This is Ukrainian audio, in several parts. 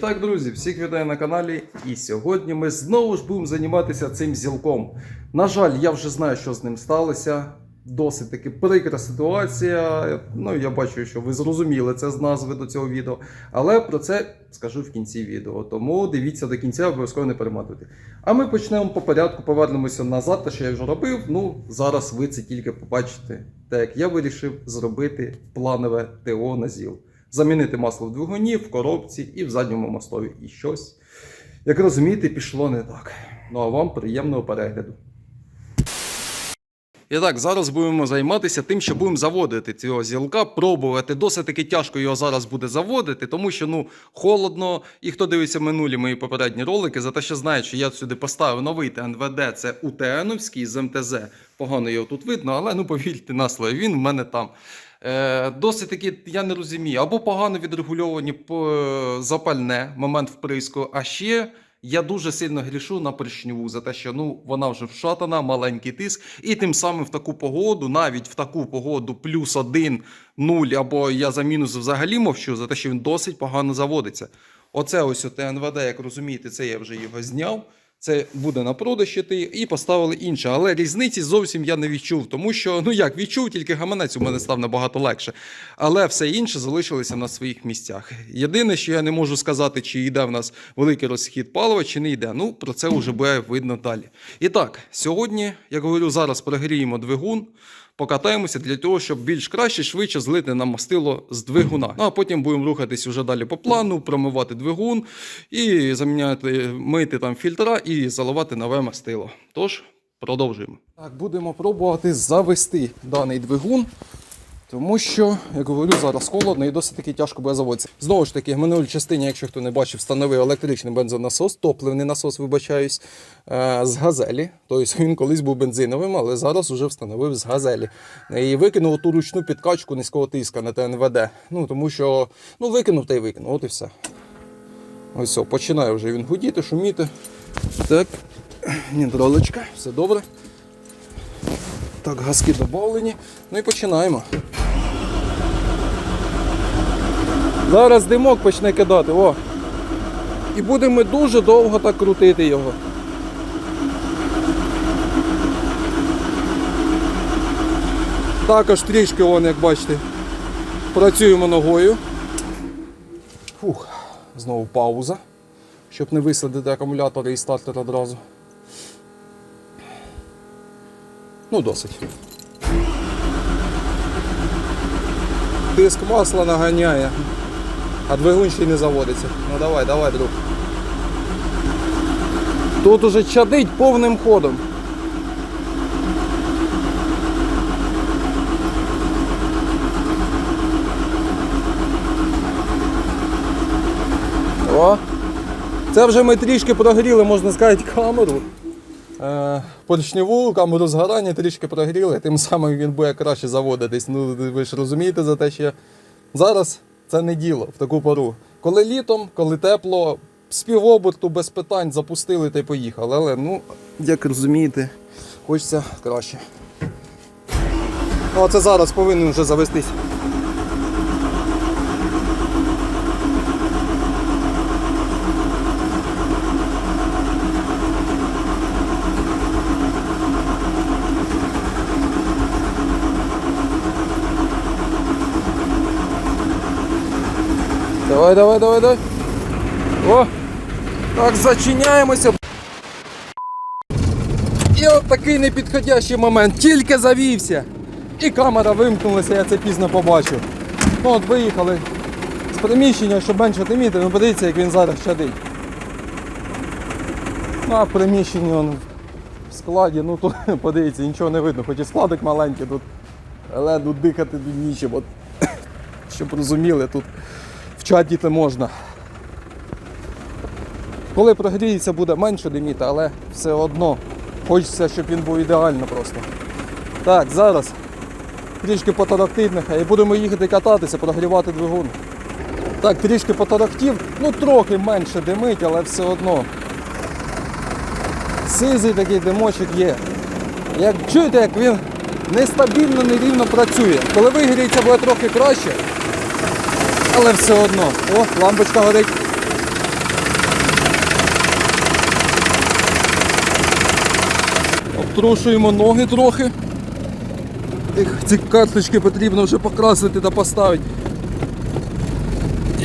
Так, друзі, всіх вітаю на каналі. І сьогодні ми знову ж будемо займатися цим зілком. На жаль, я вже знаю, що з ним сталося. Досить таки прикра ситуація. Ну, я бачу, що ви зрозуміли це з назви до цього відео. Але про це скажу в кінці відео. Тому дивіться до кінця, обов'язково не перематуйте. А ми почнемо по порядку, повернемося назад, те, що я вже робив. Ну, зараз ви це тільки побачите. Так, як я вирішив зробити планове ТО на ЗІЛ замінити масло в двигуні, в коробці і в задньому мостові. І щось, як розумієте, пішло не так. Ну а вам приємного перегляду. І так, зараз будемо займатися тим, що будемо заводити цього зілка, пробувати. Досить таки тяжко його зараз буде заводити, тому що ну холодно. І хто дивиться минулі мої попередні ролики, за те, що знає, що я сюди поставив новий ТНВД, це УТНовський з МТЗ. Погано його тут видно, але ну повірте на слово, він в мене там. Е, досить таки, я не розумію, або погано відрегульовані по- запальне момент вприску, а ще. Я дуже сильно грішу на поршневу за те, що ну вона вже вшатана, маленький тиск, і тим самим в таку погоду, навіть в таку погоду, плюс один, нуль, або я за мінус взагалі мовчу, за те, що він досить погано заводиться. Оце ось у ТНВД, як розумієте, це я вже його зняв. Це буде на продаж іти, і поставили інше. Але різниці зовсім я не відчув, тому що ну як відчув, тільки гаманець у мене став набагато легше. Але все інше залишилося на своїх місцях. Єдине, що я не можу сказати, чи йде в нас великий розхід палива, чи не йде. Ну про це вже буде видно далі. І так, сьогодні, як говорю, зараз прогріємо двигун. Покатаємося для того, щоб більш краще, швидше злити нам мастило з двигуна. Ну а потім будемо рухатись уже далі по плану, промивати двигун і заміняти, мити там фільтра і заливати нове мастило. Тож продовжуємо. Так, будемо пробувати завести даний двигун. Тому що, як говорю, зараз холодно і досить таки тяжко буде заводитися. Знову ж таки, в минулій частині, якщо хто не бачив, встановив електричний бензонасос, топливний насос, вибачаюсь, е, з газелі. Тобто він колись був бензиновим, але зараз вже встановив з газелі. І викинув ту ручну підкачку низького тиска на ТНВД. Ну тому що ну, викинув та й викинув. От і все. Ось все, починає вже він гудіти, шуміти. Так, нідролечка, все добре. Так, газки додавлені. Ну і починаємо. Зараз димок почне кидати, о. І будемо дуже довго так крутити його. Також трішки, вон, як бачите, працюємо ногою. Фух, знову пауза, щоб не висадити акумулятор і стартер одразу. Ну, досить. Тиск масла наганяє, а двигун ще й не заводиться. Ну давай, давай, друг. Тут уже чадить повним ходом. О! Це вже ми трішки прогріли, можна сказати, камеру. Е, поршневу камеру згорання трішки прогріли, тим самим він буде краще заводитись. Ну ви ж розумієте за те, що зараз це не діло в таку пору. Коли літом, коли тепло, з без питань запустили та й поїхали. Але ну, як розумієте, хочеться краще. О, це зараз повинен вже завестись. Давай, давай, давай, давай. О! Так, зачиняємося. І от такий непідходящий момент. Тільки завівся. І камера вимкнулася, я це пізно побачив. Ну от виїхали з приміщення, щоб менше тиміти, ну подивіться, як він зараз чадить. Ну а в приміщенні он, в складі, ну тут подивіться, нічого не видно, хоч і складик маленький тут. Але тут дихати тут нічим. От, щоб розуміли, тут то можна. Коли прогріється, буде менше диміти, але все одно хочеться, щоб він був ідеально просто. Так, зараз трішки потарахтить нехай і будемо їхати кататися, прогрівати двигун. Так, трішки потарахтів, ну трохи менше димить, але все одно. Сизий такий димочок є. Як чуєте, як він нестабільно, нерівно працює. Коли вигріється, буде трохи краще але все одно. О, лампочка горить. Обтрушуємо ноги трохи. Ці карточки потрібно вже покрасити та поставити.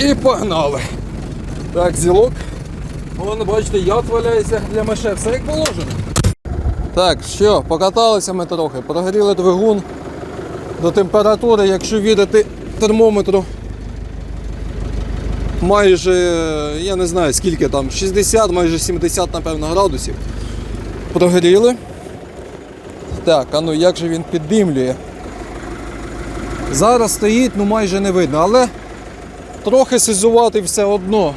І погнали. Так, зілок. Вон, бачите, яд валяється для меше. Все як положено. Так, що, покаталися ми трохи, прогріли двигун до температури, якщо відати термометру Майже, я не знаю скільки там, 60, майже 70, напевно, градусів. Прогріли. Так, а ну як же він піддимлює? Зараз стоїть, ну майже не видно, але трохи сизувати все одно.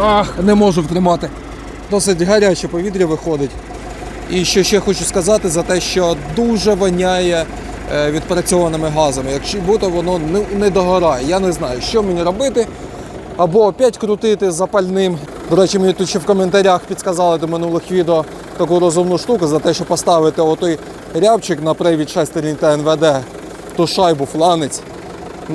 Ах, не можу втримати. Досить гаряче повітря виходить. І що ще хочу сказати за те, що дуже воняє відпрацьованими газами. Якщо будто воно не догорає. Я не знаю, що мені робити. Або опять крутити запальним. До речі, мені тут ще в коментарях підказали до минулих відео таку розумну штуку за те, що поставити отой рябчик на привід шестерні та НВД, ту шайбу фланець.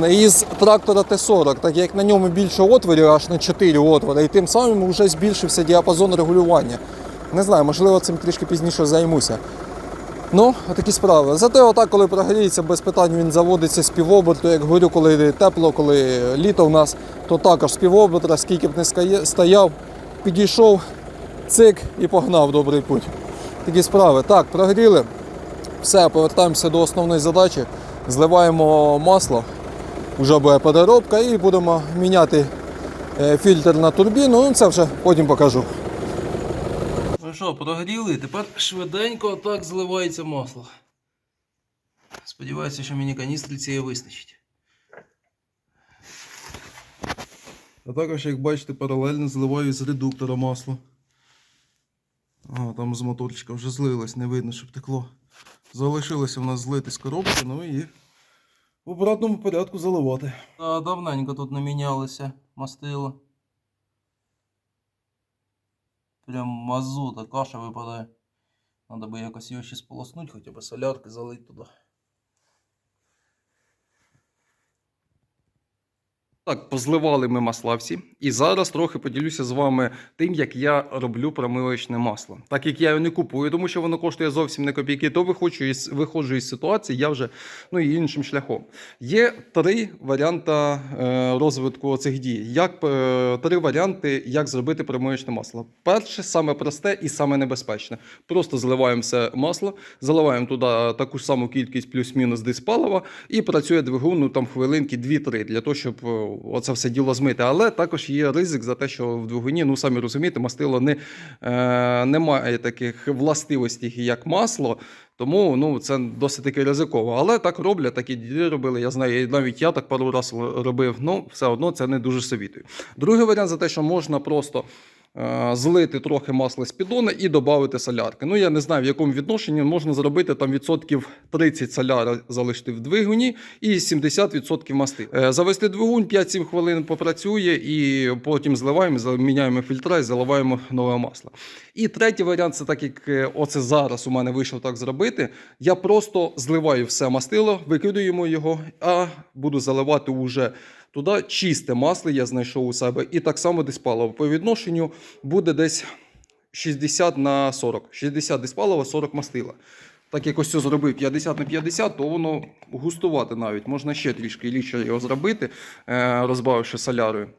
Із трактора Т-40, так як на ньому більше отворів, аж на 4 отвори, і тим самим вже збільшився діапазон регулювання. Не знаю, можливо, цим трішки пізніше займуся. Ну, такі справи. Зате отак, коли прогріється, без питань він заводиться з півоберту, як говорю, коли тепло, коли літо у нас, то також з півобертра, скільки б не стояв, підійшов, цик і погнав добрий путь. Такі справи. Так, прогріли. Все, повертаємося до основної задачі. Зливаємо масло, вже буде переробка і будемо міняти е, фільтр на турбіну. Ну, це вже потім покажу. Що, прогріли, тепер швиденько так зливається масло. Сподіваюся, що мені каністри цієї вистачить. А також, як бачите, паралельно зливаю з редуктора масло. А, там з моторчика вже злилось, не видно, щоб текло. Залишилося в нас злити з коробки, ну і в обратному порядку заливати. А, давненько тут не мінялося мастило. Прям мазута, каша випадає. Надо би якось його ще сполоснути, хоча б солярки залити туди. Так, позливали ми масла всі. І зараз трохи поділюся з вами тим, як я роблю промивочне масло. Так як я його не купую, тому що воно коштує зовсім не копійки, то виходжу із, виходжу із ситуації, я вже ну, іншим шляхом. Є три варіанти е, розвитку цих дій. Як, е, три варіанти, як зробити промивочне масло. Перше, саме просте і саме небезпечне. Просто зливаємо все масло, заливаємо туди таку саму кількість плюс-мінус диспалива і працює двигун ну, там хвилинки 2-3 для того, щоб е, оце все діло змити. Але також є ризик за те, що в двигуні, ну самі розумієте, мастило не, е, не має таких властивостей, як масло. Тому ну, це досить таки ризиково. Але так роблять, такі діди робили. Я знаю, і навіть я так пару разів робив. Ну, все одно це не дуже совітую. Другий варіант за те, що можна просто. е, Злити трохи масла з піддона і додати солярки. Ну я не знаю, в якому відношенні можна зробити там відсотків 30 соляра залишити в двигуні і 70% масти. Е, Завести двигун 5-7 хвилин попрацює, і потім зливаємо, заміняємо фільтра і заливаємо нове масло. І третій варіант це так, як е, оце зараз у мене вийшло так зробити. Я просто зливаю все мастило, викидуємо його, а буду заливати уже туди чисте масло, я знайшов у себе. І так само диспалово. По відношенню буде десь 60 на 40. 60 диспалова, 40 мастила. Так як ось це зробив 50 на 50, то воно густувати навіть. Можна ще трішки лічно його зробити, е, розбавивши солярою.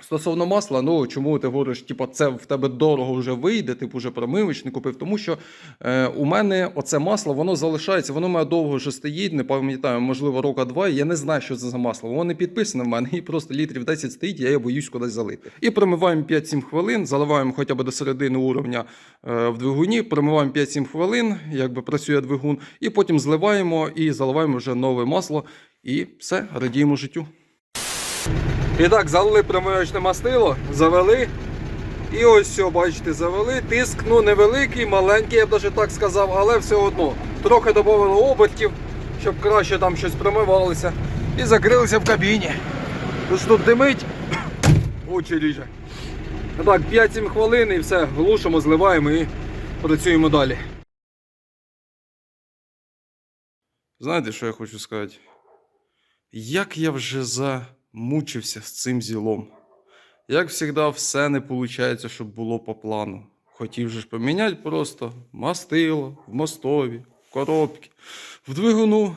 Стосовно масла, ну чому ти говориш, типу, це в тебе дорого вже вийде, типу вже промивич не купив. Тому що е, у мене оце масло, воно залишається, воно має довго вже стоїть, не пам'ятаю, можливо, рока два. Я не знаю, що це за масло. Воно не підписане в мене, і просто літрів 10 стоїть, я боюсь кудись залити. І промиваємо 5-7 хвилин, заливаємо хоча б до середини уровня е, в двигуні, промиваємо 5-7 хвилин, якби працює двигун, і потім зливаємо і заливаємо вже нове масло. І все, радіємо життю. І так, залили промивочне мастило, завели. І ось все, бачите, завели. Тиск ну невеликий, маленький, я б навіть так сказав, але все одно. Трохи додали обертів, щоб краще там щось промивалося. І закрилися в кабіні. Тож тут димить, очі ріже. Так, 5-7 хвилин і все, глушимо, зливаємо і працюємо далі. Знаєте, що я хочу сказати? Як я вже замучився з цим зілом. Як завжди, все не виходить, щоб було по плану. Хотів же ж поміняти просто мастило в мостові, в коробці, в двигуну,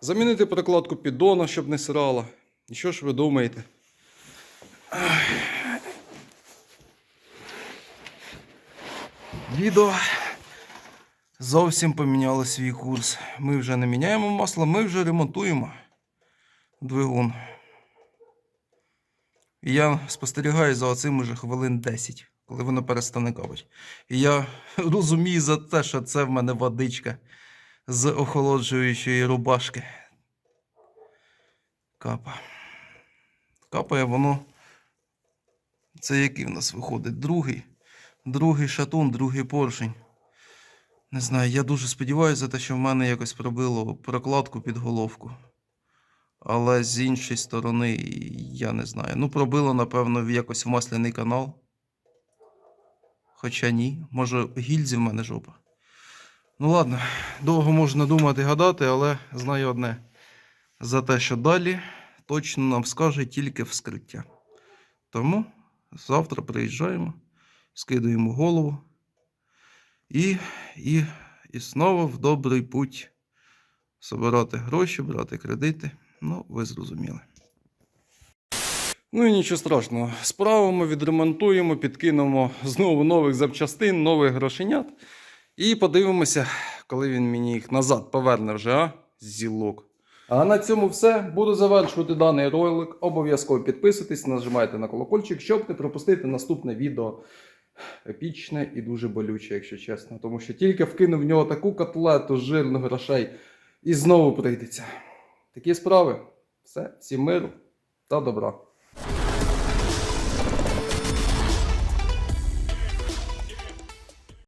замінити прокладку піддона, щоб не сирала. І що ж ви думаєте? Відео зовсім поміняло свій курс. Ми вже не міняємо масло, ми вже ремонтуємо двигун. Я спостерігаю за оцим уже хвилин 10, коли воно перестане капати. І я розумію за те, що це в мене водичка з охолоджуючої рубашки. Капа. Капає воно. Це який в нас виходить? Другий. Другий шатун, другий поршень. Не знаю, я дуже сподіваюся за те, що в мене якось пробило прокладку під головку. Але з іншої сторони, я не знаю. Ну, пробило, напевно, якось в масляний канал. Хоча ні, може, гільзі в мене жопа. Ну ладно, довго можна думати, гадати, але знаю одне. За те, що далі точно нам скаже тільки вскриття. Тому завтра приїжджаємо, скидуємо голову і, і, і знову в добрий путь собирати гроші, брати кредити. Ну, ви зрозуміли. Ну і нічого страшного. Справимо, відремонтуємо, підкинемо знову нових запчастин, нових грошенят. І подивимося, коли він мені їх назад поверне вже, а? Зілок. А на цьому все. Буду завершувати даний ролик. Обов'язково підписуйтесь, нажимайте на колокольчик, щоб не пропустити наступне відео. Епічне і дуже болюче, якщо чесно. Тому що тільки вкинув в нього таку котлету жирних грошей і знову прийдеться. Такі справи. Все, всім миру та добра.